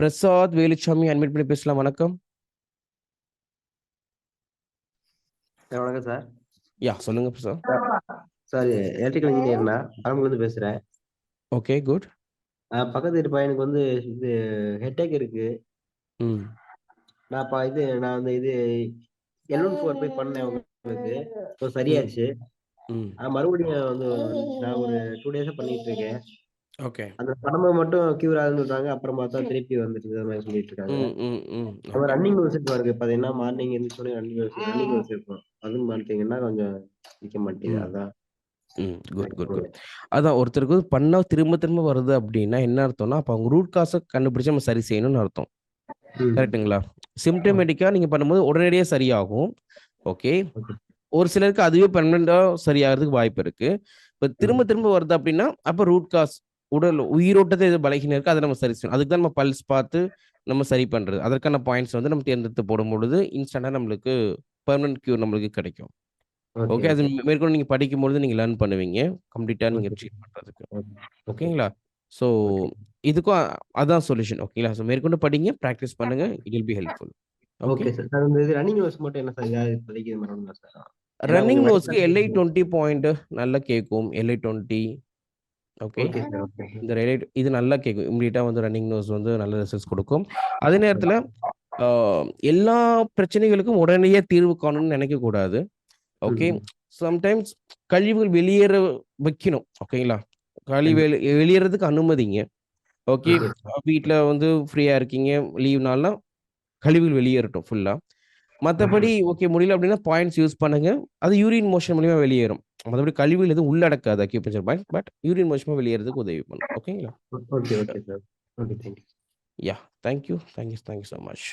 Prasad Veluchamy admit பண்ணி பேசலாம். வணக்கம். சார் வணக்கம் சார். யா சொல்லுங்க பிரசாத். சார் எலக்ட்ரிக்கல் இன்ஜினியர்னா பரம்பூர்லேருந்து பேசுகிறேன் ஓகே குட் பக்கத்து வீட்டு பையனுக்கு வந்து இது ஹெட்டேக் இருக்கு. ம். நான் இப்போ இது நான் வந்து இது எல்ஒன் ஃபோர் போய் பண்ணேன் உங்களுக்கு. இப்போ சரியாச்சு. ம். மறுபடியும் வந்து நான் ஒரு டூ டேஸாக பண்ணிட்டு இருக்கேன். ஓகே. அந்த படமை மட்டும் கியூர் ஆகுதுன்னு சொல்றாங்க. அப்புறம் பார்த்தா திருப்பி வந்துட்டு அந்த மாதிரி சொல்லிட்டு இருக்காங்க. ம் ம் ம். நம்ம ரன்னிங் விசிட் இருக்கு பார்த்தீங்கன்னா மார்னிங் எழுந்திரிச்சோடனே ரன்னிங் விசிட் ரன்னிங் விசிட் இருக்கும். அதுவும் பார்த்தீங்கன்னா கொஞ்சம் நிற்க மாட்டேங்குது. அதான். ம் குட் குட் குட் அதான் ஒருத்தருக்கு வந்து பண்ணா திரும்ப திரும்ப வருது அப்படின்னா என்ன அர்த்தம்னா அப்போ அவங்க ரூட் காசை கண்டுபிடிச்சு நம்ம சரி செய்யணும்னு அர்த்தம். ம். கரெக்ட்டுங்களா சிம்டமேட்டிக்காக நீங்கள் பண்ணும்போது உடனடியாக சரியாகும். ஓகே. ஒரு சிலருக்கு அதுவே பெர்மனண்டாக சரியாகிறதுக்கு வாய்ப்பு இருக்கு. இப்போ திரும்ப திரும்ப வருது அப்படின்னா அப்போ ரூட் காஸ் உடல் உயிரோட்டத்தை எது பலகீனம் இருக்கு அதை நம்ம சரி செய்யணும். அதுக்கு தான் நம்ம பல்ஸ் பார்த்து நம்ம சரி பண்றது. அதற்கான பாயிண்ட்ஸ் வந்து நம்ம தேர்ந்தெடுத்து போடும் பொழுது இன்ஸ்டன்டா நம்மளுக்கு பெர்மனன்ட் கியூர் நம்மளுக்கு கிடைக்கும். ஓகே அது மேற்கொண்டு நீங்க படிக்கும்பொழுது நீங்க லேர்ன் பண்ணுவீங்க. கம்ப்ளீட்டா நீங்க Okay. ட்ரீட் பண்றதுக்கு. ஓகே ஓகேங்களா ஸோ இதுக்கும் அதான் சொல்யூஷன் ஓகேங்களா ஸோ மேற்கொண்டு படிங்க ப்ராக்டிஸ் பண்ணுங்க. It will be helpful okay sir sir இந்த இது ரன்னிங் ஹவர்ஸ் மட்டும் என்ன சார் இதாக இப்போதைக்கு இது சார் ரன்னிங் நோஸ்க்கு எல்ஐ டுவெண்ட்டி பாயிண்ட் நல்லா கேட்கும் எல்ஐ டுவெண்ட்டி ஓகே. இந்த ரைட் இது நல்லா கேட்கும் இம்மிடியட்டாக வந்து ரன்னிங் நோஸ் வந்து நல்ல ரிசல்ட்ஸ் கொடுக்கும். அதே நேரத்தில் எல்லா பிரச்சனைகளுக்கும் உடனடியாக தீர்வு காணணும்னு நினைக்கக்கூடாது. ஓகே. சம்டைம்ஸ் கழிவுகள் வெளியேற வைக்கணும். ஓகேங்களா? கழிவு வெளி- வெளியேறதுக்கு அனுமதிங்க. ஓகே. வீட்டில் வந்து ஃப்ரீயாக இருக்கீங்க லீவ் நாள்லாம் கழிவுகள் வெளியேறட்டும் ஃபுல்லாக மற்றபடி ஓகே முடியல அப்படின்னா பாயிண்ட்ஸ் யூஸ் பண்ணுங்க. அது யூரின் மோஷன் மூலியமா வெளியேறும். மற்றபடி கழிவுகள் எதுவும் உள்ளடக்காது அக்யூபஞ்சர் பாயிண்ட் பட் யூரின் மோஷமா வெளியேறதுக்கு உதவி பண்ணும். ஓகேங்களா okay okay sir okay thank you yeah thank you thank you thank you so much